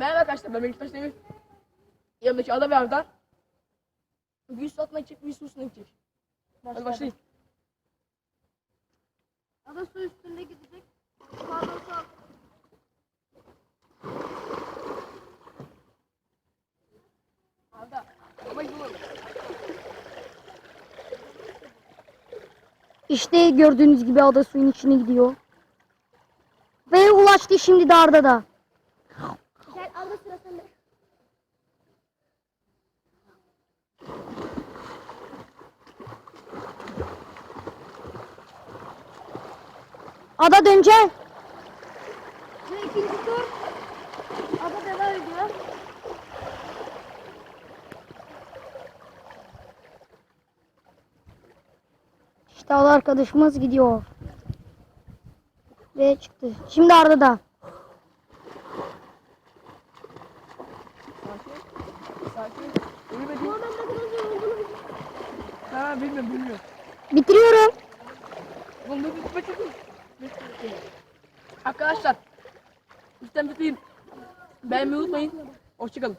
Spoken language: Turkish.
Merhaba arkadaşlar ben Meliktaş Demir. Yanımdaki Ada ve Arda. Bir su atmak için bir su üstüne gidecek. Hadi başlayın. Ada su üstünde gidecek. Sağdan sağ. Arda. Baba gidiyorum. İşte gördüğünüz gibi ada suyun içine gidiyor. Ve ulaştı şimdi de Arda'da. Gel Ada dönecek. Ve ikinci tur. Ada devam ediyor. İşte ada arkadaşımız gidiyor. Ve çıktı. Şimdi. Sakin. Sakin. Ölmedi. Olduğunu biliyor. Ha bilmiyorum bilmiyorum. Bitiriyorum. Bunu da bitme çok Arkadaşlar. Lütfen bitireyim. Beğenmeyi unutmayın. Hoşçakalın.